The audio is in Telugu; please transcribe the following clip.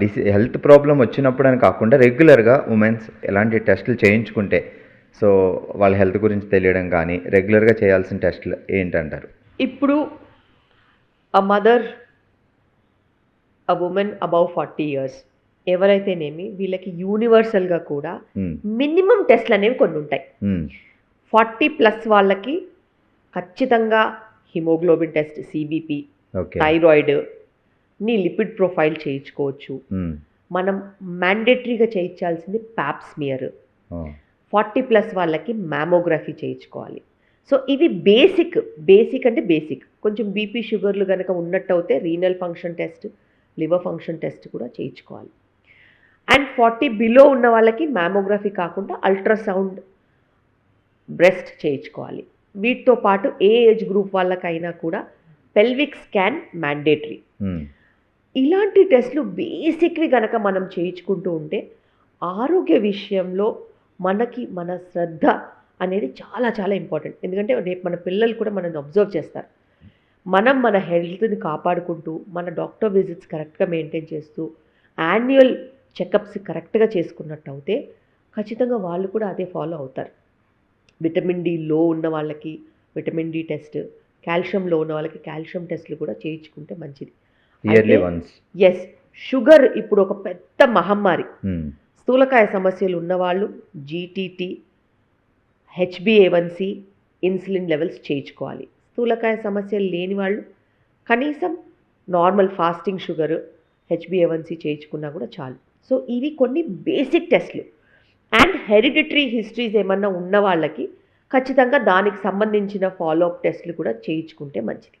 డిసి హెల్త్ ప్రాబ్లం వచ్చినప్పుడు అని కాకుండా రెగ్యులర్గా ఉమెన్స్ ఎలాంటి టెస్టులు చేయించుకుంటే సో వాళ్ళ హెల్త్ గురించి తెలియడం కానీ రెగ్యులర్గా చేయాల్సిన టెస్టులు ఏంటంటారు ఇప్పుడు అ mother uh women above forty years ఎవరైతేనేమి వీళ్ళకి యూనివర్సల్గా కూడా. మినిమం టెస్ట్లు అనేవి కొన్ని ఉంటాయి. ఫార్టీ ప్లస్ వాళ్ళకి ఖచ్చితంగా haemoglobin test CBP okay thyroid నీ లిపిడ్ ప్రొఫైల్ చేయించుకోవచ్చు. మ్మ్. మనం మ్యాండేటరీగా చేయించాల్సింది ప్యాప్స్మియర్. ఫార్టీ ప్లస్ వాళ్ళకి మ్యామోగ్రఫీ చేయించుకోవాలి. సో ఇవి బేసిక్ బేసిక్ అంటే బేసిక్. కొంచెం బీపీ షుగర్లు కనుక ఉన్నట్టు అయితే renal function test liver function test కూడా చేయించుకోవాలి. అండ్ ఫార్టీ బిలో ఉన్న వాళ్ళకి మ్యామోగ్రఫీ కాకుండా అల్ట్రాసౌండ్ బ్రెస్ట్ చేయించుకోవాలి. వీటితో పాటు ఏ ఏజ్ గ్రూప్ వాళ్ళకైనా కూడా పెల్విక్ స్కాన్ మ్యాండేటరీ. మ్మ్. ఇలాంటి టెస్ట్లు బేసిక్వి కనుక మనం చేయించుకుంటూ ఉంటే ఆరోగ్య విషయంలో మనకి మన శ్రద్ధ అనేది చాలా చాలా ఇంపార్టెంట్. ఎందుకంటే రేపు మన పిల్లలు కూడా మనల్ని అబ్జర్వ్ చేస్తారు. మనం మన హెల్త్ని కాపాడుకుంటూ మన డాక్టర్ విజిట్స్ కరెక్ట్గా మెయింటైన్ చేస్తూ యాన్యువల్ చెకప్స్ కరెక్ట్గా చేసుకున్నట్టు అయితే ఖచ్చితంగా వాళ్ళు కూడా అదే ఫాలో అవుతారు. విటమిన్ డి లో ఉన్న వాళ్ళకి విటమిన్ డి టెస్ట్ కాల్షియం లో ఉన్న వాళ్ళకి కాల్షియం టెస్ట్లు కూడా చేయించుకుంటే మంచిది. ఇయర్లీ వన్స్ ఎస్ షుగర్ ఇప్పుడు ఒక పెద్ద మహమ్మారి. మ్మ్. స్థూలకాయ సమస్యలు ఉన్నవాళ్ళు జీటీటీ హెచ్బిఏవన్సి ఇన్సులిన్ లెవెల్స్ చేయించుకోవాలి. స్థూలకాయ సమస్యలు లేని వాళ్ళు కనీసం నార్మల్ ఫాస్టింగ్ షుగర్ హెచ్బిఏవన్సి చేయించుకున్నా కూడా చాలు. సో ఇవి కొన్ని బేసిక్ టెస్ట్లు అండ్ హెరిడిటరీ హిస్టరీస్ ఏమన్నా ఉన్న వాళ్ళకి ఖచ్చితంగా దానికి సంబంధించిన ఫాలో అప్ టెస్ట్లు కూడా చేయించుకుంటే మంచిది.